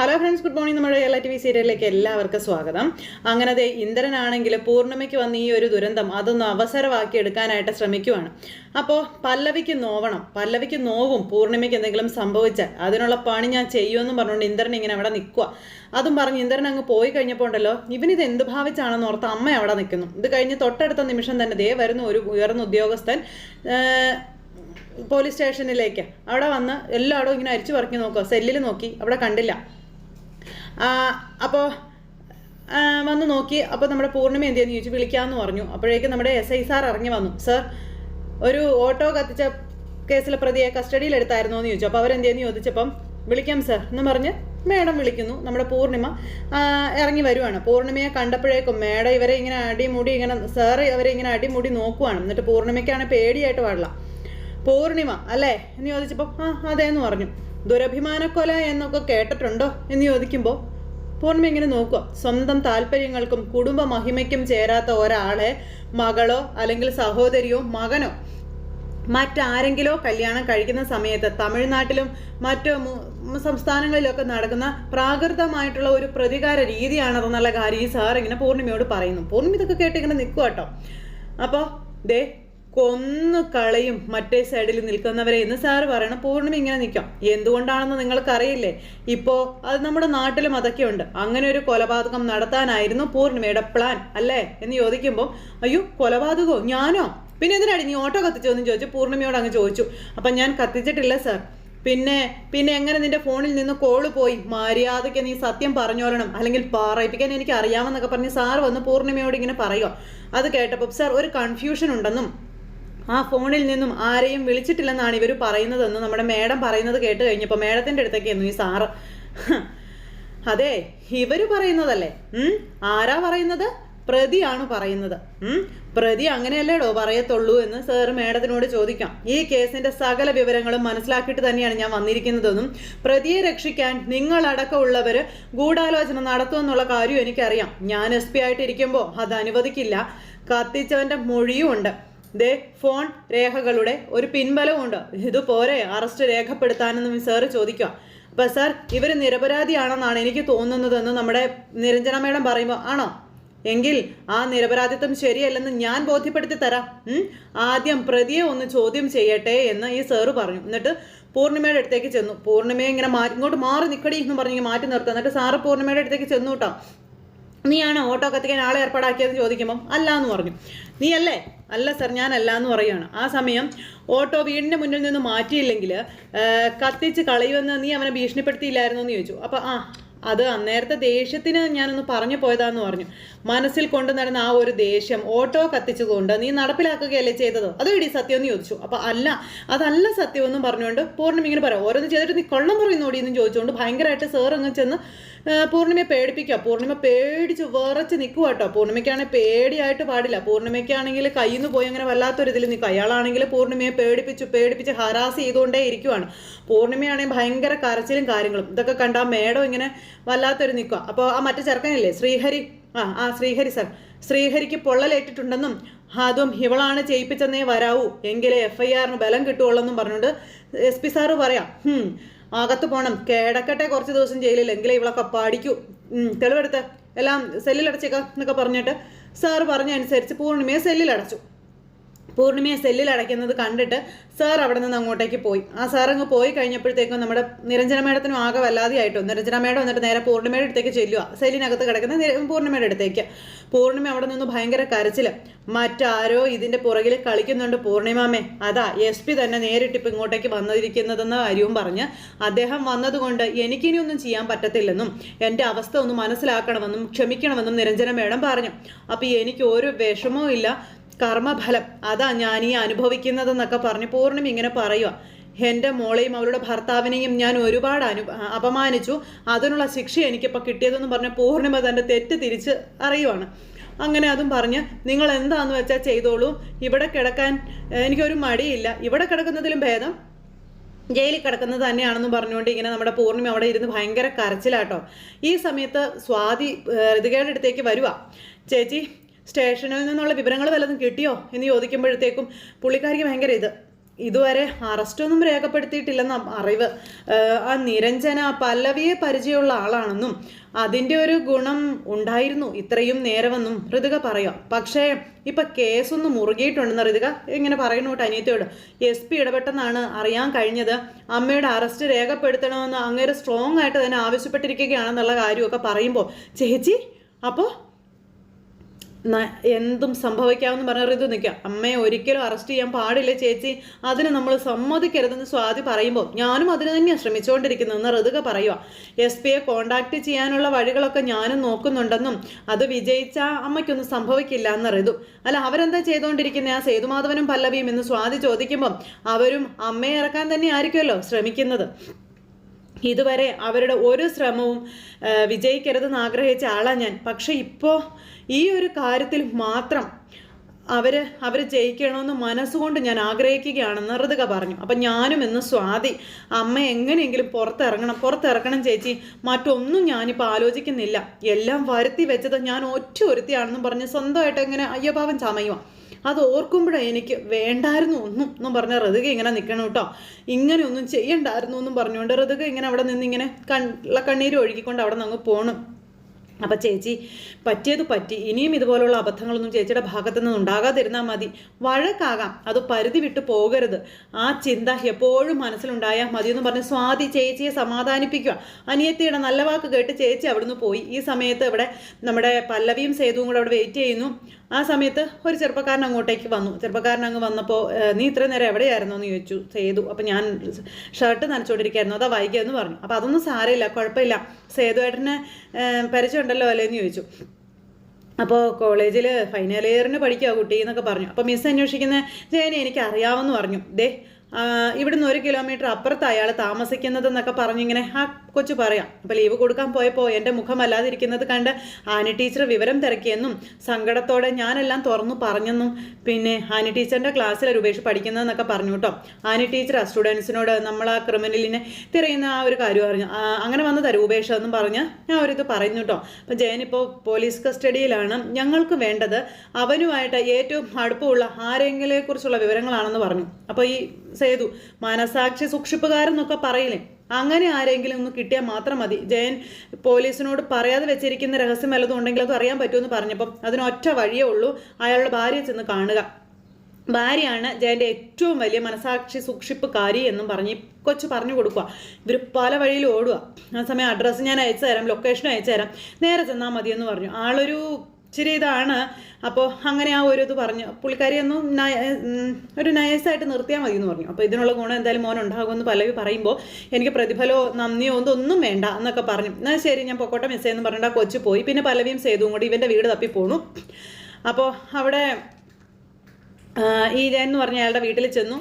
Hello friends good morning നമ്മുടെ എല്ലാ T V സീരിയലിലേക്ക് എല്ലാവർക്കും സ്വാഗതം. അങ്ങനെ അതെ ഇന്ദ്രനാണെങ്കിൽ പൂർണിമയ്ക്ക് വന്ന ഈ ഒരു ദുരന്തം അതൊന്ന് അവസരമാക്കി എടുക്കാനായിട്ട് ശ്രമിക്കുവാണ്. അപ്പോൾ പല്ലവിക്ക് നോവണം. പല്ലവിക്ക് നോവും പൂർണിമയ്ക്ക് എന്തെങ്കിലും സംഭവിച്ചാൽ. അതിനുള്ള പണി ഞാൻ ചെയ്യുമെന്നും പറഞ്ഞുകൊണ്ട് ഇന്ദ്രൻ ഇങ്ങനെ അവിടെ നിൽക്കുക അതും പറഞ്ഞ് ഇന്ദ്രൻ അങ്ങ് പോയി കഴിഞ്ഞപ്പോൾ ഉണ്ടല്ലോ ഇവനിത് എന്ത് ഭാവിച്ചാണെന്ന് ഓർത്ത് അമ്മ അവിടെ നിൽക്കുന്നു. ഇത് കഴിഞ്ഞ് തൊട്ടടുത്ത നിമിഷം തന്നെ ദേ വരുന്ന ഒരു ഉയർന്ന ഉദ്യോഗസ്ഥൻ പോലീസ് സ്റ്റേഷനിലേക്ക്. അവിടെ വന്ന് എല്ലായിടവും ഇങ്ങനെ അരിച്ചു പറിക്കി നോക്കുക സെല്ലിൽ നോക്കി. അവിടെ കണ്ടില്ല. അപ്പോൾ വന്ന് നോക്കി. അപ്പോൾ നമ്മുടെ പൂർണിമ എന്ത് ചെയ്യുന്നു ചോദിച്ചു? വിളിക്കാമെന്ന് പറഞ്ഞു. അപ്പോഴേക്കും നമ്മുടെ എസ് ഐ സാർ ഇറങ്ങി വന്നു. സർ ഒരു ഓട്ടോ കത്തിച്ച കേസിലെ പ്രതിയെ കസ്റ്റഡിയിൽ എടുത്തായിരുന്നോ? എന്ന് ചോദിച്ചു. അപ്പോൾ അവരെന്ത് ചെയ്യുന്നു? ചോദിച്ചപ്പം വിളിക്കാം സർ എന്ന് പറഞ്ഞ് മേഡം വിളിക്കുന്നു. നമ്മുടെ പൂർണിമ ഇറങ്ങി വരുവാണ്. പൂർണിമയെ കണ്ടപ്പോഴേക്കും മേഡം ഇവരെ ഇങ്ങനെ അടിമുടി ഇങ്ങനെ സാറ് അവരെ ഇങ്ങനെ അടിമുടി നോക്കുവാണ്. എന്നിട്ട് പൂർണിമയ്ക്കാണ് പേടിയായിട്ട് പാടില്ല. പൂർണിമ അല്ലേ? എന്ന് ചോദിച്ചപ്പോൾ ആ അതെ എന്ന് പറഞ്ഞു. ദുരഭിമാനക്കൊല എന്നൊക്കെ കേട്ടിട്ടുണ്ടോ? എന്ന് ചോദിക്കുമ്പോൾ പൂർണിമ ഇങ്ങനെ നോക്കുക. സ്വന്തം താല്പര്യങ്ങൾക്കും കുടുംബ മഹിമയ്ക്കും ചേരാത്ത ഒരാളെ മകളോ അല്ലെങ്കിൽ സഹോദരിയോ മകനോ മറ്റാരെങ്കിലോ കല്യാണം കഴിക്കുന്ന സമയത്ത് തമിഴ്നാട്ടിലും മറ്റു സംസ്ഥാനങ്ങളിലൊക്കെ നടക്കുന്ന പ്രാകൃതമായിട്ടുള്ള ഒരു പ്രതികാര രീതിയാണതെന്നുള്ള കാര്യം ഈ സാർ ഇങ്ങനെ പൂർണിമയോട് പറയുന്നു. പൂർണിമ ഇതൊക്കെ കേട്ട് ഇങ്ങനെ നിൽക്കുക കേട്ടോ അപ്പോൾ ദേ കൊന്നു കളയും മറ്റേ സൈഡിൽ നിൽക്കുന്നവരെ എന്ന് സാറ് പറയണം. പൂർണിമ ഇങ്ങനെ നിൽക്കാം. എന്തുകൊണ്ടാണെന്ന് നിങ്ങൾക്കറിയില്ലേ? ഇപ്പോൾ അത് നമ്മുടെ നാട്ടിലും അതൊക്കെ ഉണ്ട്. അങ്ങനെ ഒരു കൊലപാതകം നടത്താനായിരുന്നു പൂർണിമയുടെ പ്ലാൻ അല്ലേ? എന്ന് ചോദിക്കുമ്പോൾ അയ്യോ കൊലപാതകമോ ഞാനോ? പിന്നെ എന്തിനാടി നീ ഓട്ടോ കത്തിച്ചോ എന്ന് ചോദിച്ചു പൂർണിമയോട് അങ്ങ് ചോദിച്ചു. അപ്പം ഞാൻ കത്തിച്ചിട്ടില്ല സാർ പിന്നെ പിന്നെ എങ്ങനെ നിന്റെ ഫോണിൽ നിന്ന് കോൾ പോയി? മര്യാദയ്ക്ക് നീ സത്യം പറഞ്ഞോളണം. അല്ലെങ്കിൽ പറയിപ്പിക്കാൻ എനിക്ക് അറിയാമെന്നൊക്കെ പറഞ്ഞ് സാർ വന്ന് പൂർണിമയോട് ഇങ്ങനെ പറയുക അത് കേട്ടപ്പോൾ സാർ ഒരു കൺഫ്യൂഷൻ ഉണ്ടെന്നും ആ ഫോണിൽ നിന്നും ആരെയും വിളിച്ചിട്ടില്ലെന്നാണ് ഇവർ പറയുന്നതെന്ന് നമ്മുടെ മേഡം പറയുന്നത് കേട്ട് കഴിഞ്ഞപ്പോൾ മേഡത്തിന്റെ അടുത്തേക്കായിരുന്നു ഈ സാറ്. അതെ ഇവർ പറയുന്നതല്ലേ? ആരാ പറയുന്നത്? പ്രതിയാണ് പറയുന്നത്? പ്രതി അങ്ങനെയല്ലേടോ പറയത്തുള്ളൂ എന്ന് സർ മേഡത്തിനോട് ചോദിക്കാം. ഈ കേസിന്റെ സകല വിവരങ്ങളും മനസ്സിലാക്കിയിട്ട് തന്നെയാണ് ഞാൻ വന്നിരിക്കുന്നതെന്നും പ്രതിയെ രക്ഷിക്കാൻ നിങ്ങളടക്കമുള്ളവര് ഗൂഢാലോചന നടത്തുമെന്നുള്ള കാര്യം എനിക്കറിയാം. ഞാൻ എസ് പി ആയിട്ടിരിക്കുമ്പോൾ അത് അനുവദിക്കില്ല. കത്തിച്ചവന്റെ മൊഴിയും ഉണ്ട് ദേ ഫോൺ രേഖകളുടെ ഒരു പിൻബലവും ഉണ്ട് ഇത് പോരെ അറസ്റ്റ് രേഖപ്പെടുത്താനെന്ന് സാറ് ചോദിക്കുക. അപ്പൊ സാർ ഇവർ നിരപരാധിയാണെന്നാണ് എനിക്ക് തോന്നുന്നതെന്ന് നമ്മുടെ നിരഞ്ജന മേഡം പറയുമ്പോൾ ആണോ? എങ്കിൽ ആ നിരപരാധിത്വം ശരിയല്ലെന്ന് ഞാൻ ബോധ്യപ്പെടുത്തി തരാം. ആദ്യം പ്രതിയെ ഒന്ന് ചോദ്യം ചെയ്യട്ടെ എന്ന് ഈ സാറ് പറഞ്ഞു. എന്നിട്ട് പൂർണിമയുടെ അടുത്തേക്ക് ചെന്നു. പൂർണിമയെ ഇങ്ങനെ മാറ്റി ഇങ്ങോട്ട് മാറി നിൽക്കടി എന്ന് പറഞ്ഞു മാറ്റി നിർത്തുക എന്നിട്ട് സാറ് പൂർണിമയുടെ അടുത്തേക്ക് ചെന്നു കേട്ടോ. നീയാണ് ഓട്ടോ കത്തിക്കാൻ ആളെ ഏർപ്പാടാക്കിയതെന്ന് ചോദിക്കുമ്പോൾ അല്ല എന്ന് പറഞ്ഞു. നീ അല്ലേ അല്ല സർ ഞാൻ അല്ല എന്ന് പറയുകയാണ് ആ സമയം ഓട്ടോ വീടിന്റെ മുന്നിൽ നിന്ന് മാറ്റിയില്ലെങ്കിൽ കത്തിച്ച് കളയുമെന്ന് നീ അവനെ ഭീഷണിപ്പെടുത്തിയില്ലായിരുന്നു എന്ന് ചോദിച്ചു. അപ്പോൾ ആ അത് അന്നേരത്തെ ദേഷ്യത്തിന് ഞാനൊന്ന് പറഞ്ഞു പോയതാന്ന് പറഞ്ഞു. മനസ്സിൽ കൊണ്ടു നടന്ന ആ ഒരു ദേഷ്യം ഓട്ടോ കത്തിച്ചുകൊണ്ട് നീ നടപ്പിലാക്കുകയല്ലേ ചെയ്തത്? അത് ഇടി സത്യം എന്ന് ചോദിച്ചു. അപ്പൊ അല്ല അതല്ല സത്യം എന്നും പറഞ്ഞുകൊണ്ട് പൂർണം ഇങ്ങനെ പറയാം ഓരോന്ന് ചെയ്തിട്ട് നീ കൊള്ളം പറയുന്നോടി എന്ന് ചോദിച്ചുകൊണ്ട് ഭയങ്കരമായിട്ട് സാർ അങ്ങ് ചെന്ന് ആ, പൂർണിമയെ പേടിപ്പിക്കുക. പൂർണിമ പേടിച്ച് വിറച്ച് നിൽക്കുക കേട്ടോ. പൂർണിമയ്ക്കാണെങ്കിൽ പേടിയായിട്ട് പാടില്ല. പൂർണിമയ്ക്കാണെങ്കിൽ കയ്യിൽ നിന്ന് പോയി അങ്ങനെ വല്ലാത്തൊരു ഇതിൽ നിൽക്കുക. അയാളാണെങ്കിൽ പൂർണിമയെ പേടിപ്പിച്ചു പേടിപ്പിച്ച് ഹരാസ് ചെയ്തുകൊണ്ടേ ഇരിക്കുവാണ്. പൂർണിമയാണെങ്കിൽ ഭയങ്കര കരച്ചിലും കാര്യങ്ങളും. ഇതൊക്കെ കണ്ട ആ മേഡം ഇങ്ങനെ വല്ലാത്തൊരു നിൽക്കുക. അപ്പോൾ ആ മറ്റേ ചെറുക്കനില്ലേ ശ്രീഹരി? ആ ആ ശ്രീഹരി സർ. ശ്രീഹരിക്ക് പൊള്ളലേറ്റിട്ടുണ്ടെന്നും അതും ഇവളാണ് ചെയ്യിപ്പിച്ചെന്നേ വരാവൂ. എങ്കിലേ എഫ് ഐ ആറിന് ബലം കിട്ടുകയുള്ളെന്നും പറഞ്ഞുകൊണ്ട് എസ് പി സാറ് പറയാം. "ഹും, അകത്ത് പോണം. കേടക്കട്ടെ കുറച്ച് ദിവസം ജയിലിൽ. എങ്കിലേ ഇവളൊക്കെ പഠിക്കൂ. തെളിവെടുത്ത്. എല്ലാം സെല്ലിലടച്ചേക്കാം എന്നൊക്കെ പറഞ്ഞിട്ട് സാറ് പറഞ്ഞ അനുസരിച്ച് പൂർണിമയെ സെല്ലിലടച്ചു. പൂർണിമയെ സെല്ലിൽ അടയ്ക്കുന്നത് കണ്ടിട്ട് സാർ അവിടെ നിന്ന് അങ്ങോട്ടേക്ക് പോയി. ആ സാർ അങ്ങ് പോയി കഴിഞ്ഞപ്പോഴത്തേക്കും നമ്മുടെ നിരഞ്ജന മേഡത്തിനും ആകെ വല്ലാതെയായിട്ടോ. നിരഞ്ജന മേഡം എന്നിട്ട് നേരെ പൂർണിമയുടെ അടുത്തേക്ക് ചെല്ലുക സെല്ലിനകത്ത് കിടക്കുന്ന പൂർണിമയുടെ അടുത്തേക്ക്. പൂർണിമ അവിടെ നിന്ന് ഭയങ്കര കരച്ചിൽ മറ്റാരോ ഇതിന്റെ പുറകിൽ കളിക്കുന്നുണ്ട് പൂർണിമാമേ. അതാ എസ് പി തന്നെ നേരിട്ട് ഇപ്പം ഇങ്ങോട്ടേക്ക് വന്നിരിക്കുന്നതെന്ന കാര്യവും പറഞ്ഞ് അദ്ദേഹം വന്നതുകൊണ്ട് എനിക്കിനി ഒന്നും ചെയ്യാൻ പറ്റത്തില്ലെന്നും എന്റെ അവസ്ഥ ഒന്ന് മനസ്സിലാക്കണമെന്നും ക്ഷമിക്കണമെന്നും നിരഞ്ജന മേഡം പറഞ്ഞു. അപ്പോൾ എനിക്ക് ഒരു വിഷമവും ഇല്ല. കർമ്മഫലം. അതാ ഞാൻ ഈ അനുഭവിക്കുന്നതെന്നൊക്കെ പറഞ്ഞ് പൂർണം ഇങ്ങനെ പറയുക എന്റെ മോളെയും അവരുടെ ഭർത്താവിനെയും ഞാൻ ഒരുപാട് അനു അപമാനിച്ചു. അതിനുള്ള ശിക്ഷ എനിക്കിപ്പോൾ കിട്ടിയതെന്ന് പറഞ്ഞ് പൂർണിമ തന്റെ തെറ്റ് തിരിച്ച് അറിയുവാണ്. അങ്ങനെ അതും പറഞ്ഞ് നിങ്ങൾ എന്താന്ന് വെച്ചാൽ ചെയ്തോളൂ. ഇവിടെ കിടക്കാൻ എനിക്കൊരു മടിയില്ല. ഇവിടെ കിടക്കുന്നതിലും ഭേദം ജയിലിൽ കിടക്കുന്നത് തന്നെയാണെന്ന് പറഞ്ഞുകൊണ്ട് ഇങ്ങനെ നമ്മുടെ പൂർണിമ അവിടെ ഇരുന്ന് ഭയങ്കര കരച്ചിലാട്ടോ. ഈ സമയത്ത് സ്വാതി ഋതികയുടെ അടുത്തേക്ക് വരുവാ. ചേച്ചി സ്റ്റേഷനിൽ നിന്നുള്ള വിവരങ്ങൾ വല്ലതും കിട്ടിയോ എന്ന് ചോദിക്കുമ്പോഴത്തേക്കും പുള്ളിക്കാരിക്ക് ഭയങ്കര ഇത്. ഇതുവരെ അറസ്റ്റൊന്നും രേഖപ്പെടുത്തിയിട്ടില്ലെന്ന അറിവ്. ആ നിരഞ്ജന പല്ലവിയെ പരിചയമുള്ള ആളാണെന്നും അതിന്റെ ഒരു ഗുണം ഉണ്ടായിരുന്നു ഇത്രയും നേരമെന്നും ഋതുക പറയാം. പക്ഷേ ഇപ്പം കേസൊന്ന് മുറുകിയിട്ടുണ്ടെന്ന് ഋതുക ഇങ്ങനെ പറയുന്നു കേട്ടോ അനിയത്തിയോട്. എസ് പി ഇടപെട്ടെന്നാണ് അറിയാൻ കഴിഞ്ഞത്. അമ്മയുടെ അറസ്റ്റ് രേഖപ്പെടുത്തണമെന്ന് അങ്ങേര് സ്ട്രോങ് ആയിട്ട് തന്നെ ആവശ്യപ്പെട്ടിരിക്കുകയാണെന്നുള്ള കാര്യമൊക്കെ പറയുമ്പോൾ ചേച്ചി അപ്പോൾ എന്തും സംഭവിക്കാമെന്ന് പറഞ്ഞ ഋതു നിൽക്കുക. അമ്മയെ ഒരിക്കലും അറസ്റ്റ് ചെയ്യാൻ പാടില്ല ചേച്ചി. അതിന് നമ്മൾ സമ്മതിക്കരുതെന്ന് സ്വാതി പറയുമ്പോൾ ഞാനും അതിന് തന്നെയാണ് ശ്രമിച്ചുകൊണ്ടിരിക്കുന്നതെന്ന് ഋതുക പറയുക. എസ് പിയെ കോണ്ടാക്ട് ചെയ്യാനുള്ള വഴികളൊക്കെ ഞാനും നോക്കുന്നുണ്ടെന്നും അത് വിജയിച്ച അമ്മയ്ക്കൊന്നും സംഭവിക്കില്ല എന്ന് ഋതു. അല്ല അവരെന്താ ചെയ്തുകൊണ്ടിരിക്കുന്നത് ആ സേതുമാധവനും പല്ലവിയും എന്ന് സ്വാതി ചോദിക്കുമ്പം അവരും അമ്മയെ ഇറക്കാൻ തന്നെ ആയിരിക്കുമല്ലോ ശ്രമിക്കുന്നത്. ഇതുവരെ അവരുടെ ഒരു ശ്രമവും വിജയിക്കരുതെന്ന് ആഗ്രഹിച്ച ആളാണ് ഞാൻ. പക്ഷെ ഇപ്പോൾ ഈ ഒരു കാര്യത്തിൽ മാത്രം അവർ അവർ ജയിക്കണമെന്ന് മനസ്സുകൊണ്ട് ഞാൻ ആഗ്രഹിക്കുകയാണെന്ന് ഋതുക പറഞ്ഞു. അപ്പം ഞാനും ഇന്ന് സ്വാതി അമ്മ എങ്ങനെയെങ്കിലും പുറത്തിറങ്ങണം പുറത്തിറക്കണം ചേച്ചി. മറ്റൊന്നും ഞാനിപ്പോൾ ആലോചിക്കുന്നില്ല. എല്ലാം വരുത്തി വെച്ചത് ഞാൻ ഒറ്റ ഒരുത്തിയാണെന്നും പറഞ്ഞ് സ്വന്തമായിട്ട് എങ്ങനെ അയ്യഭാവം ചമയുക അത് ഓർക്കുമ്പോഴേ എനിക്ക് വേണ്ടായിരുന്നു ഒന്നും എന്നും പറഞ്ഞ ഋതുക ഇങ്ങനെ നിൽക്കണം കേട്ടോ ഇങ്ങനെ ഒന്നും ചെയ്യണ്ടായിരുന്നു എന്നും പറഞ്ഞുകൊണ്ട് ഋതുക ഇങ്ങനെ അവിടെ നിന്ന് ഇങ്ങനെ കള്ള കണ്ണീര് ഒഴുകിക്കൊണ്ട് അവിടെ നിന്ന് അങ്ങ് പോകണം അപ്പം ചേച്ചി പറ്റിയത് പറ്റി. ഇനിയും ഇതുപോലുള്ള അബദ്ധങ്ങളൊന്നും ചേച്ചിയുടെ ഭാഗത്തു നിന്ന് ഉണ്ടാകാതിരുന്നാൽ മതി. വഴക്കാകാം. അത് പരിധി വിട്ടു പോകരുത്. ആ ചിന്ത എപ്പോഴും മനസ്സിലുണ്ടായാൽ മതി എന്ന് പറഞ്ഞ് സ്വാതി ചേച്ചിയെ സമാധാനിപ്പിക്കുക അനിയത്തിയുടെ നല്ല വാക്ക് കേട്ട് ചേച്ചി അവിടുന്ന് പോയി. ഈ സമയത്ത് ഇവിടെ നമ്മുടെ പല്ലവിയും സേതുവും കൂടെ അവിടെ വെയിറ്റ് ചെയ്യുന്നു. ആ സമയത്ത് ഒരു ചെറുപ്പക്കാരൻ അങ്ങോട്ടേക്ക് വന്നു. ചെറുപ്പക്കാരൻ അങ്ങ് വന്നപ്പോൾ നീ ഇത്രയും നേരം എവിടെയായിരുന്നു? എന്ന് ചോദിച്ചു. സേതു അപ്പം ഞാൻ ഷർട്ട് നനച്ചുകൊണ്ടിരിക്കുകയായിരുന്നു അതാ വൈകിയെന്ന് പറഞ്ഞു. അപ്പം അതൊന്നും സാരമില്ല കുഴപ്പമില്ല. സേതുവേട്ടനെ പരിചയമുണ്ടല്ലോ അല്ലേ എന്ന് ചോദിച്ചു. അപ്പോൾ കോളേജിൽ ഫൈനൽ ഇയറിന് പഠിക്കുക കുട്ടി എന്നൊക്കെ പറഞ്ഞു. അപ്പോൾ മിസ് അന്വേഷിക്കുന്ന ജയനെ എനിക്ക് അറിയാമെന്ന് പറഞ്ഞു. ദേ ഇവിടുന്ന് ഒരു കിലോമീറ്റർ അപ്പുറത്ത് അയാൾ താമസിക്കുന്നതെന്നൊക്കെ പറഞ്ഞിങ്ങനെ ആ കൊച്ചു പറയാം അപ്പോൾ ലീവ് കൊടുക്കാൻ പോയപ്പോൾ എന്റെ മുഖം അല്ലാതിരിക്കുന്നത് കണ്ട് ആനി ടീച്ചർ വിവരം തിരക്കിയെന്നും സങ്കടത്തോടെ ഞാനെല്ലാം തുറന്നു പറഞ്ഞെന്നും പിന്നെ ആനി ടീച്ചറിന്റെ ക്ലാസ്സിൽ രൂപേഷ് പഠിക്കുന്നതെന്നൊക്കെ പറഞ്ഞു കേട്ടോ ആനി ടീച്ചർ ആ സ്റ്റുഡൻസിനോട് നമ്മൾ ആ ക്രിമിനലിനെ തിരയുന്ന ആ ഒരു കാര്യം അറിഞ്ഞു. അങ്ങനെ അങ്ങനെ വന്നതാ രൂപേഷ് എന്നും പറഞ്ഞ് ഞാൻ ഒരിത് പറയുന്നു കേട്ടോ അപ്പം ജയൻ ഇപ്പോൾ പോലീസ് കസ്റ്റഡിയിലാണ്. ഞങ്ങൾക്ക് വേണ്ടത് അവനുമായിട്ട് ഏറ്റവും അടുപ്പമുള്ള ആരെങ്കിലെ കുറിച്ചുള്ള വിവരങ്ങളാണെന്ന് പറഞ്ഞു. അപ്പോൾ ഈ സേതു മനസാക്ഷി സൂക്ഷിപ്പുകാരെന്നൊക്കെ പറയില്ലേ? അങ്ങനെ ആരെങ്കിലും ഒന്ന് കിട്ടിയാൽ മാത്രം മതി. ജയൻ പോലീസിനോട് പറയാതെ വെച്ചിരിക്കുന്ന രഹസ്യം വല്ലതും ഉണ്ടെങ്കിൽ അത് അറിയാൻ പറ്റുമെന്ന് പറഞ്ഞപ്പം അതിനൊറ്റ വഴിയേ ഉള്ളൂ. അയാളുടെ ഭാര്യയെ ചെന്ന് കാണുക. ഭാര്യയാണ് ജയന്റെ ഏറ്റവും വലിയ മനസാക്ഷി സൂക്ഷിപ്പുകാരി എന്നും പറഞ്ഞ് കൊച്ചു പറഞ്ഞു കൊടുക്കുക. ഇവർ പല വഴിയിൽ ഓടുക. ആ സമയം അഡ്രസ്സ് ഞാൻ അയച്ചു തരാം ലൊക്കേഷൻ അയച്ചു തരാം. നേരെ ചെന്നാൽ മതിയെന്ന് പറഞ്ഞു. ആളൊരു ഇച്ചിരി ഇതാണ്. അപ്പോൾ അങ്ങനെ ആ ഒരു ഇത് പറഞ്ഞു. പുള്ളിക്കാരി ഒന്നും ഒരു നയസായിട്ട് നിർത്തിയാൽ മതി എന്ന് പറഞ്ഞു. അപ്പോൾ ഇതിനുള്ള ഗുണം എന്തായാലും മോൻ ഉണ്ടാകുമെന്ന് പലവി പറയുമ്പോൾ എനിക്ക് പ്രതിഫലമോ നന്ദിയോ ഒന്നും വേണ്ട എന്നൊക്കെ പറഞ്ഞു. എന്നാൽ ശരി ഞാൻ പൊക്കോട്ടെ മിസ്സേ എന്ന് പറഞ്ഞിട്ട് ആ കൊച്ചു പോയി. പിന്നെ പലവിയും സേതുവും കൂടി ഇവന്റെ വീട് തപ്പി പോണു. അപ്പോൾ അവിടെ ഈ എന്ന് പറഞ്ഞ അയാളുടെ വീട്ടിൽ ചെന്നു.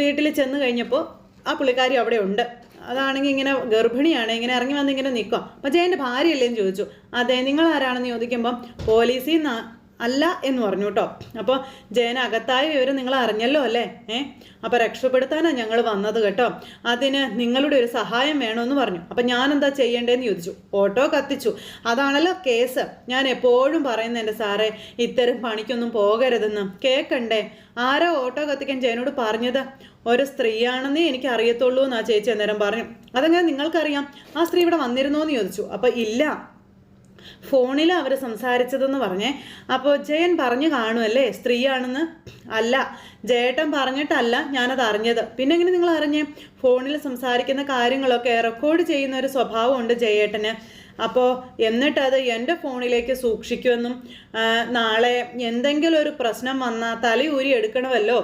വീട്ടിൽ ചെന്ന് കഴിഞ്ഞപ്പോൾ ആ പുള്ളിക്കാരി അവിടെ ഉണ്ട്. അതാണെങ്കിൽ ഇങ്ങനെ ഗർഭിണിയാണ് ഇങ്ങനെ ഇറങ്ങി വന്ന് ഇങ്ങനെ അപ്പം ജയന്റെ ഭാര്യയല്ലേന്ന് ചോദിച്ചു. അതെ നിങ്ങൾ ആരാണെന്ന് ചോദിക്കുമ്പം പോലീസിൽ നിന്ന് അല്ല എന്ന് പറഞ്ഞു കേട്ടോ. അപ്പോൾ ജയൻ അകത്തായ വിവരം നിങ്ങൾ അറിഞ്ഞല്ലോ അല്ലേ? ഏ? അപ്പോൾ രക്ഷപ്പെടുത്താനാണ് ഞങ്ങൾ വന്നത് കേട്ടോ. അതിന് നിങ്ങളുടെ ഒരു സഹായം വേണമെന്ന് പറഞ്ഞു. അപ്പം ഞാൻ എന്താ ചെയ്യേണ്ടതെന്ന് ചോദിച്ചു. ഓട്ടോ കത്തിച്ചു. അതാണല്ലോ കേസ്. ഞാൻ എപ്പോഴും പറയുന്നത് എന്റെ സാറേ ഇത്തരം പണിക്കൊന്നും പോകരുതെന്ന്. കേൾക്കണ്ടേ ആരാ ഓട്ടോ കത്തിക്കാൻ ജയനോട് പറഞ്ഞത്? ഒരു സ്ത്രീയാണെന്നേ എനിക്ക് അറിയത്തുള്ളൂ എന്നാ ചേച്ചി അന്നേരം പറഞ്ഞു. അതെങ്ങനെ നിങ്ങൾക്കറിയാം? ആ സ്ത്രീ ഇവിടെ വന്നിരുന്നോ എന്ന് ചോദിച്ചു. അപ്പം ഇല്ല. ഫോണിൽ അവർ സംസാരിച്ചതെന്ന് പറഞ്ഞേ. അപ്പോൾ ജയൻ പറഞ്ഞു കാണുമല്ലേ സ്ത്രീയാണെന്ന്? അല്ല ജയേട്ടൻ പറഞ്ഞിട്ടല്ല ഞാനത് അറിഞ്ഞത്. പിന്നെ എങ്ങനെ നിങ്ങൾ അറിഞ്ഞേ? ഫോണിൽ സംസാരിക്കുന്ന കാര്യങ്ങളൊക്കെ റെക്കോർഡ് ചെയ്യുന്ന ഒരു സ്വഭാവമുണ്ട് ജയേട്ടന്. അപ്പോൾ എന്നിട്ടത് എന്റെ ഫോണിലേക്ക് സൂക്ഷിക്കുമെന്നും നാളെ എന്തെങ്കിലും ഒരു പ്രശ്നം വന്നാൽ തലയൂരി എടുക്കണമല്ലോ.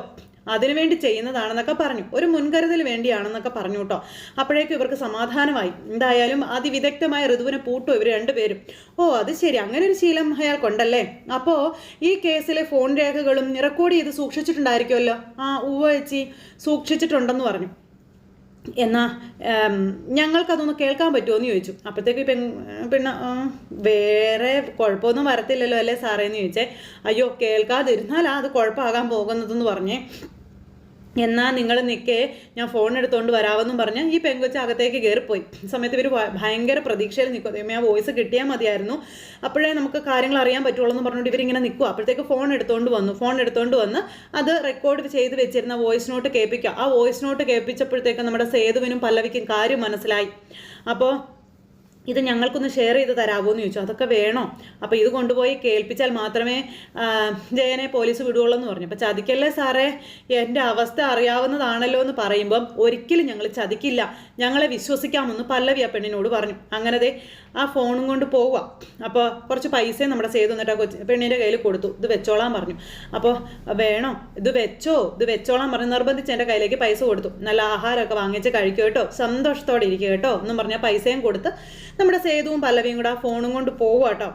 അതിനുവേണ്ടി ചെയ്യുന്നതാണെന്നൊക്കെ പറഞ്ഞു. ഒരു മുൻകരുതൽ വേണ്ടിയാണെന്നൊക്കെ പറഞ്ഞു കേട്ടോ. അപ്പോഴേക്കും ഇവർക്ക് സമാധാനമായി. എന്തായാലും അതിവിദഗ്ധമായ ഋതുവിനെ പൂട്ടു ഇവർ രണ്ടുപേരും. ഓ അത് ശരി. അങ്ങനെ ഒരു ശീലം അയാൾക്കുണ്ടല്ലേ അപ്പോൾ ഈ കേസിലെ ഫോൺ രേഖകളും റെക്കോർഡ് ചെയ്ത് സൂക്ഷിച്ചിട്ടുണ്ടായിരിക്കുമല്ലോ? ആ ഉവ്വ ചേച്ചി. സൂക്ഷിച്ചിട്ടുണ്ടെന്ന് പറഞ്ഞു. എന്നാ ഞങ്ങൾക്കതൊന്ന് കേൾക്കാൻ പറ്റുമോ എന്ന് ചോദിച്ചു. അപ്പോഴത്തേക്ക് പെൺ പിന്നെ വേറെ കുഴപ്പമൊന്നും വരത്തില്ലല്ലോ അല്ലേ സാറേ എന്ന് ചോദിച്ചേ. അയ്യോ കേൾക്കാതിരുന്നാലാ അത് കുഴപ്പമാകാൻ പോകുന്നതെന്ന് പറഞ്ഞേ. എന്നാൽ നിങ്ങൾ നിൽക്കേ ഞാൻ ഫോൺ എടുത്തുകൊണ്ട് വരാമെന്നും പറഞ്ഞ് ഈ പെങ്കൊച്ച അകത്തേക്ക് കയറിപ്പോയി സമയത്ത് ഇവർ ഭയങ്കര പ്രതീക്ഷയിൽ നിൽക്കും ദൈവമേ ആ വോയിസ് കിട്ടിയാൽ മതിയായിരുന്നു. അപ്പോഴേ നമുക്ക് കാര്യങ്ങൾ അറിയാൻ പറ്റുള്ളൂ എന്ന് പറഞ്ഞുകൊണ്ട് ഇവരിങ്ങനെ നിൽക്കുക അപ്പോഴത്തേക്ക് ഫോൺ എടുത്തുകൊണ്ട് വന്നു. ഫോൺ എടുത്തുകൊണ്ട് വന്ന് അത് റെക്കോർഡ് ചെയ്ത് വെച്ചിരുന്ന വോയിസ് നോട്ട് കേൾപ്പിക്കുക ആ വോയിസ് നോട്ട് കേൾപ്പിച്ചപ്പോഴത്തേക്ക് നമ്മുടെ സേതുവിനും പല്ലവിക്കും കാര്യം മനസ്സിലായി. അപ്പോൾ ഇത് ഞങ്ങൾക്കൊന്ന് ഷെയർ ചെയ്ത് തരാമോ എന്ന് ചോദിച്ചു. അതൊക്കെ വേണോ? അപ്പോൾ ഇത് കൊണ്ടുപോയി കേൾപ്പിച്ചാൽ മാത്രമേ ജയനെ പോലീസ് വിടുകയുള്ളൂ എന്ന് പറഞ്ഞു. അപ്പോൾ ചതിക്കല്ലേ സാറേ? എന്റെ അവസ്ഥ അറിയാവുന്നതാണല്ലോ എന്ന് പറയുമ്പം ഒരിക്കലും ഞങ്ങൾ ചതിക്കില്ല. ഞങ്ങളെ വിശ്വസിക്കാമെന്ന് പല്ലവി ആ പെണ്ണിനോട് പറഞ്ഞു. അങ്ങനെ ദേ ആ ഫോണും കൊണ്ട് പോവുക അപ്പോൾ കുറച്ച് പൈസയും നമ്മുടെ സേതു തന്നിട്ട് ആ കൊച്ചു പെണ്ണിന്റെ കയ്യിൽ കൊടുത്തു. ഇത് വെച്ചോളാൻ പറഞ്ഞു. അപ്പോൾ വേണോ? ഇത് വെച്ചോ? ഇത് വെച്ചോളാൻ പറഞ്ഞു. നിർബന്ധിച്ച് എന്റെ കയ്യിലേക്ക് പൈസ കൊടുത്തു. നല്ല ആഹാരമൊക്കെ വാങ്ങിച്ച് കഴിക്കുക കേട്ടോ. സന്തോഷത്തോടെ ഇരിക്കുക കേട്ടോ. എന്നും പറഞ്ഞാൽ പൈസയും കൊടുത്ത് നമ്മുടെ സേതുവും പല്ലവിയും കൂടെ ആ ഫോണും കൊണ്ട് പോവുക കേട്ടോ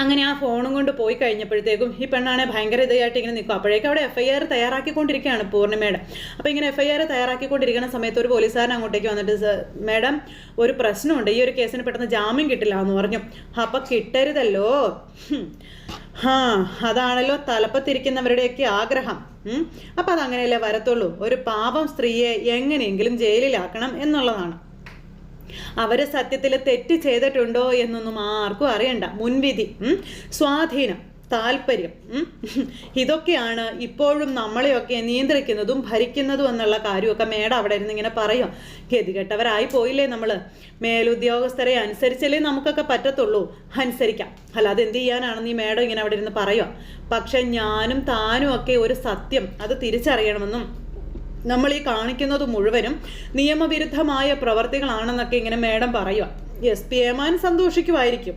അങ്ങനെ ആ ഫോണും കൊണ്ട് പോയി കഴിഞ്ഞപ്പോഴത്തേക്കും ഈ പെണ്ണാണെ ഭയങ്കര ഇതായിട്ട് ഇങ്ങനെ നിൽക്കും. അപ്പോഴേക്കും അവിടെ എഫ് ഐ ആർ തയ്യാറാക്കിക്കൊണ്ടിരിക്കുകയാണ് പൂർണിമയുടെ അപ്പോൾ ഇങ്ങനെ എഫ് ഐ ആർ തയ്യാറാക്കിക്കൊണ്ടിരിക്കുന്ന സമയത്ത് ഒരു പോലീസുകാരൻ അങ്ങോട്ടേക്ക് വന്നിട്ട് മേഡം ഒരു പ്രശ്നമുണ്ട്. ഈ ഒരു കേസിന് പെട്ടെന്ന് ജാമ്യം കിട്ടില്ല എന്ന് പറഞ്ഞു. അപ്പം കിട്ടരുതല്ലോ. ഹും. അതാണല്ലോ തലപ്പത്തിരിക്കുന്നവരുടെയൊക്കെ ആഗ്രഹം. അപ്പം അതങ്ങനെയല്ലേ വരത്തുള്ളൂ? ഒരു പാപം സ്ത്രീയെ എങ്ങനെയെങ്കിലും ജയിലിലാക്കണം എന്നുള്ളതാണ്. അവർ സത്യത്തിൽ തെറ്റ് ചെയ്തിട്ടുണ്ടോ എന്നൊന്നും ആർക്കും അറിയണ്ട. മുൻവിധി. സ്വാധീനം താല്പര്യം ഇതൊക്കെയാണ് ഇപ്പോഴും നമ്മളെയൊക്കെ നിയന്ത്രിക്കുന്നതും ഭരിക്കുന്നതും എന്നുള്ള കാര്യമൊക്കെ മേഡം അവിടെ ഇരുന്ന് ഇങ്ങനെ പറയും. ഗതികെട്ടവരായി പോയില്ലേ നമ്മൾ മേലുദ്യോഗസ്ഥരെ അനുസരിച്ചല്ലേ നമുക്കൊക്കെ പറ്റത്തുള്ളൂ. അനുസരിക്കാം. അല്ലാതെ എന്ത് ചെയ്യാനാണെന്ന് ഈ മേഡം ഇങ്ങനെ അവിടെ ഇരുന്ന് പറയുക? പക്ഷെ ഞാനും താനും ഒക്കെ ഒരു സത്യം അത് തിരിച്ചറിയണമെന്നും നമ്മൾ ഈ കാണിക്കുന്നത് മുഴുവനും നിയമവിരുദ്ധമായ പ്രവർത്തികളാണെന്നൊക്കെ ഇങ്ങനെ മേഡം പറയുക. എസ് പി ഏമാൻ സന്തോഷിക്കുമായിരിക്കും.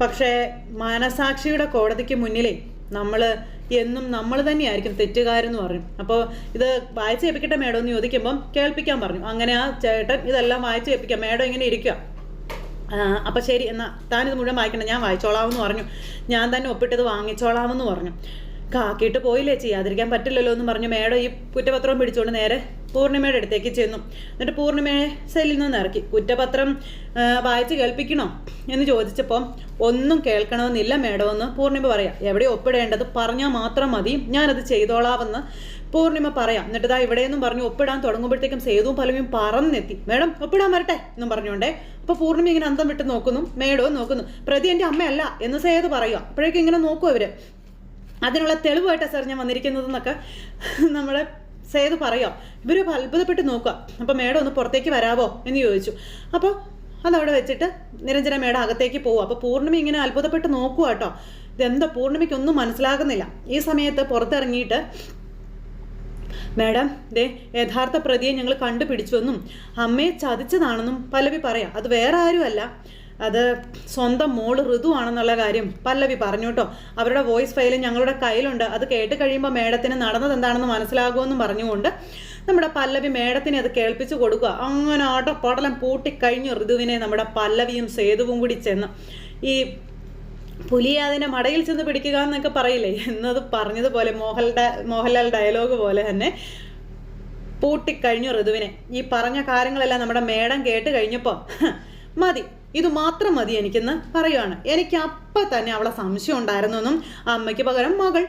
പക്ഷേ മാനസാക്ഷിയുടെ കോടതിക്ക് മുന്നിലേ നമ്മൾ എന്നും നമ്മൾ തന്നെയായിരിക്കും തെറ്റുകാരെന്ന് പറയും. അപ്പോൾ ഇത് വായിച്ച് ഏൽപ്പിക്കട്ടെ മേഡം എന്ന് ചോദിക്കുമ്പം കേൾപ്പിക്കാൻ പറഞ്ഞു. അങ്ങനെ ആ ചേട്ടൻ ഇതെല്ലാം വായിച്ച് ഏൽപ്പിക്കാം. മേഡം ഇങ്ങനെ ഇരിക്കുക. അപ്പം ശരി എന്നാൽ താനിത് മുഴുവൻ വായിക്കണം ഞാൻ വായിച്ചോളാമെന്ന് പറഞ്ഞു. ഞാൻ തന്നെ ഒപ്പിട്ടത് വാങ്ങിച്ചോളാമെന്ന് പറഞ്ഞു. കാക്കിയിട്ട് പോയില്ലേ? ചെയ്യാതിരിക്കാൻ പറ്റില്ലല്ലോ എന്ന് പറഞ്ഞു മേഡം ഈ കുറ്റപത്രം പിടിച്ചുകൊണ്ട് നേരെ പൂർണിമയുടെ അടുത്തേക്ക് ചെന്നു. എന്നിട്ട് പൂർണിമയെ സെല്ലിൽ നിന്ന് ഇറക്കി. കുറ്റപത്രം വായിച്ച് കേൾപ്പിക്കണോ എന്ന് ചോദിച്ചപ്പോൾ ഒന്നും കേൾക്കണമെന്നില്ല മേഡം എന്ന് പൂർണിമ പറയാം. എവിടെ ഒപ്പിടേണ്ടത് പറഞ്ഞാൽ മാത്രം മതി. ഞാനത് ചെയ്തോളാമെന്ന് പൂർണിമ പറയാം. എന്നിട്ട് ഇതാ ഇവിടെയെന്നും പറഞ്ഞു ഒപ്പിടാൻ തുടങ്ങുമ്പോഴത്തേക്കും സേതുവും പലവും പറന്നെത്തി. മേഡം ഒപ്പിടാൻ വരട്ടെ എന്നും പറഞ്ഞുകൊണ്ടേ അപ്പോൾ പൂർണിമ ഇങ്ങനെ അന്തം വിട്ട് നോക്കുന്നു. മേഡവും നോക്കുന്നു. പ്രതി എന്റെ അമ്മയല്ല എന്ന് സേതു പറയുക അപ്പോഴേക്കും ഇങ്ങനെ നോക്കും അവർ അതിനുള്ള തെളിവായിട്ടാണ് സാർ ഞാൻ വന്നിരിക്കുന്നതെന്നൊക്കെ നമ്മുടെ സേതു പറയാം. ഇവർ അത്ഭുതപ്പെട്ട് നോക്കുക അപ്പോൾ മേഡം ഒന്ന് പുറത്തേക്ക് വരാവോ എന്ന് ചോദിച്ചു. അപ്പോൾ അതവിടെ വെച്ചിട്ട് നിരഞ്ജന മേഡം അകത്തേക്ക് പോകും അപ്പോൾ പൂർണിമ ഇങ്ങനെ അത്ഭുതപ്പെട്ട് നോക്കുക കേട്ടോ ഇതെന്താ പൂർണിമയ്ക്കൊന്നും മനസ്സിലാകുന്നില്ല. ഈ സമയത്ത് പുറത്തിറങ്ങിയിട്ട് മേഡം ദേ യഥാർത്ഥ പ്രതിയെ ഞങ്ങൾ കണ്ടുപിടിച്ചുവെന്നും അമ്മയെ ചതിച്ചതാണെന്നും പലവി പറയാം. അത് വേറെ ആരുമല്ല. അത് സ്വന്തം മോൾ ഋതു ആണെന്നുള്ള കാര്യം പല്ലവി പറഞ്ഞു കേട്ടോ. അവരുടെ വോയിസ് ഫയൽ ഞങ്ങളുടെ കയ്യിലുണ്ട്. അത് കേട്ട് കഴിയുമ്പോൾ മേഡത്തിന് നടന്നത് എന്താണെന്ന് മനസ്സിലാകുമെന്നും പറഞ്ഞുകൊണ്ട് നമ്മുടെ പല്ലവി മേഡത്തിനെ അത് കേൾപ്പിച്ചു കൊടുക്കുക. അങ്ങനെ ആട്ടപ്പാടലം പൂട്ടിക്കഴിഞ്ഞു ഋതുവിനെ നമ്മുടെ പല്ലവിയും സേതുവും കൂടി ചെന്ന് ഈ പുലിയെ അതിനെ മടയിൽ ചെന്ന് പിടിക്കുക എന്നൊക്കെ പറയില്ലേ? എന്നത് പറഞ്ഞതുപോലെ മോഹൻലാൽ മോഹൻലാൽ ഡയലോഗ് പോലെ തന്നെ പൂട്ടിക്കഴിഞ്ഞു ഋതുവിനെ. ഈ പറഞ്ഞ കാര്യങ്ങളെല്ലാം നമ്മുടെ മേഡം കേട്ട് കഴിഞ്ഞപ്പോൾ മതി. ഇത് മാത്രം മതി എനിക്കെന്ന് പറയുവാണ്. എനിക്ക് അപ്പം തന്നെ അവളെ സംശയം ഉണ്ടായിരുന്നു എന്നും അമ്മയ്ക്ക് പകരം മകൾ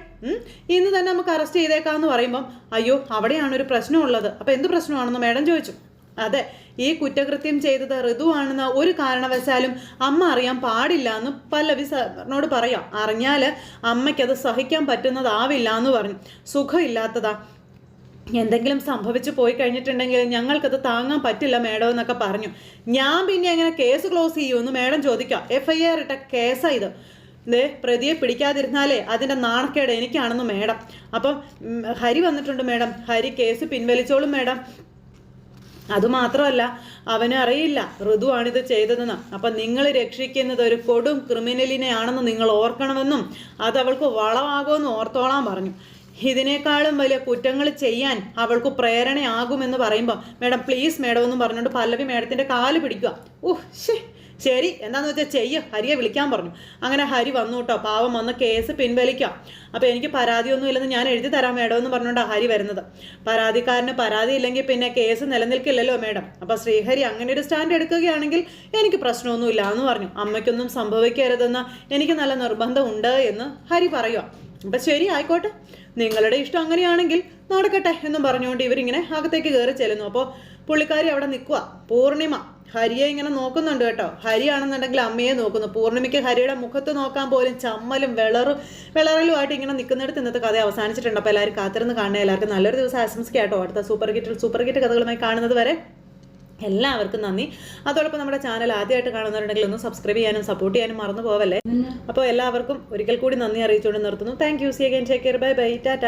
ഇന്ന് തന്നെ നമുക്ക് അറസ്റ്റ് ചെയ്തേക്കാന്ന് പറയുമ്പം അയ്യോ അവിടെയാണ് ഒരു പ്രശ്നമുള്ളത്. അപ്പം എന്ത് പ്രശ്നമാണെന്ന് മേഡം ചോദിച്ചു. അതെ ഈ കുറ്റകൃത്യം ചെയ്തത് ഋതുവാണെന്ന് ഒരു കാരണവശാലും അമ്മ അറിയാൻ പാടില്ല എന്ന് പല്ലവി സാറിനോട് പറയാം. അറിഞ്ഞാൽ അമ്മയ്ക്കത് സഹിക്കാൻ പറ്റുന്നതാവില്ല എന്ന് പറഞ്ഞു. സുഖമില്ലാത്തതാ. എന്തെങ്കിലും സംഭവിച്ചു പോയി കഴിഞ്ഞിട്ടുണ്ടെങ്കിൽ ഞങ്ങൾക്കത് താങ്ങാൻ പറ്റില്ല മേഡം എന്നൊക്കെ പറഞ്ഞു. ഞാൻ പിന്നെ എങ്ങനെ കേസ് ക്ലോസ് ചെയ്യുമെന്ന് മേഡം ചോദിക്കാം. എഫ് ഐ ആർ ഇട്ട കേസാ ഇത്. പ്രതിയെ പിടിക്കാതിരുന്നാലേ അതിന്റെ നാണക്കേട് എനിക്കാണെന്ന് മേഡം. അപ്പം ഹരി വന്നിട്ടുണ്ട് മേഡം. ഹരി കേസ് പിൻവലിച്ചോളും മേഡം. അതുമാത്രമല്ല അവന് അറിയില്ല. ഋതുവാണിത് ചെയ്തതെന്ന്. അപ്പം നിങ്ങൾ രക്ഷിക്കുന്നത് ഒരു കൊടും ക്രിമിനലിനെ ആണെന്ന് നിങ്ങൾ ഓർക്കണമെന്നും അത് അവൾക്ക് വളമാകുമെന്ന് ഓർത്തോളാൻ പറഞ്ഞു. ഇതിനേക്കാളും വലിയ കുറ്റങ്ങൾ ചെയ്യാൻ അവൾക്ക് പ്രേരണയാകുമെന്ന് പറയുമ്പോൾ മേഡം പ്ലീസ് മേഡം എന്നും പറഞ്ഞുകൊണ്ട് പല്ലവി മേഡത്തിന്റെ കാൽ പിടിക്കുക. ഓഹ് ശേ ശരി എന്താണെന്ന് വെച്ചാൽ ചെയ്യുക ഹരിയെ വിളിക്കാൻ പറഞ്ഞു. അങ്ങനെ ഹരി വന്നു കേട്ടോ. പാവം വന്ന് കേസ് പിൻവലിക്കാം. അപ്പോൾ എനിക്ക് പരാതിയൊന്നും ഇല്ലെന്ന് ഞാൻ എഴുതി തരാം മേഡം എന്ന് പറഞ്ഞുകൊണ്ടാണ് ഹരി വരുന്നത്. പരാതിക്കാരന് പരാതി ഇല്ലെങ്കിൽ പിന്നെ കേസ് നിലനിൽക്കില്ലല്ലോ മേഡം. അപ്പോൾ ശ്രീഹരി അങ്ങനെ ഒരു സ്റ്റാൻഡ് എടുക്കുകയാണെങ്കിൽ എനിക്ക് പ്രശ്നമൊന്നുമില്ല എന്ന് പറഞ്ഞു. അമ്മയ്ക്കൊന്നും സംഭവിക്കരുതെന്ന് എനിക്ക് നല്ല നിർബന്ധമുണ്ട് എന്ന് ഹരി പറയുക അപ്പം ശരി ആയിക്കോട്ടെ. നിങ്ങളുടെ ഇഷ്ടം അങ്ങനെയാണെങ്കിൽ നടക്കട്ടെ എന്നും പറഞ്ഞുകൊണ്ട് ഇവരിങ്ങനെ അകത്തേക്ക് കയറി ചെല്ലുന്നു. അപ്പോൾ പുള്ളിക്കാരി അവിടെ നിൽക്കുക പൂർണിമ ഹരിയെ ഇങ്ങനെ നോക്കുന്നുണ്ട് കേട്ടോ. ഹരിയാണെന്നുണ്ടെങ്കിൽ അമ്മയെ നോക്കുന്നു. പൂർണിമയ്ക്ക് ഹരിയുടെ മുഖത്ത് നോക്കാൻ പോലും ചമ്മലും വിളറും വിളറലുമായിട്ട് ഇങ്ങനെ നിൽക്കുന്നിടത്ത് ഇന്നത്തെ കഥ അവസാനിച്ചിട്ടുണ്ട്. അപ്പോൾ എല്ലാവരും കാത്തിരുന്ന് കാണുക എല്ലാവർക്കും നല്ലൊരു ദിവസം ആശംസിക്കാം കേട്ടോ. അടുത്ത സൂപ്പർ കിറ്റിൽ സൂപ്പർ ഗിറ്റ് കഥകളുമായി കാണുന്നത് വരെ എല്ലാവർക്കും നന്ദി. അതോടൊപ്പം നമ്മുടെ ചാനൽ ആദ്യമായിട്ട് കാണുന്നവരുണ്ടെങ്കിൽ ഒന്ന് സബ്സ്ക്രൈബ് ചെയ്യാനും സപ്പോർട്ട് ചെയ്യാനും മറന്നു പോവല്ലേ? അപ്പോൾ എല്ലാവർക്കും ഒരിക്കൽ കൂടി നന്ദി അറിയിച്ചുകൊണ്ട് നിർത്തുന്നു. Thank you see again take care bye bye tata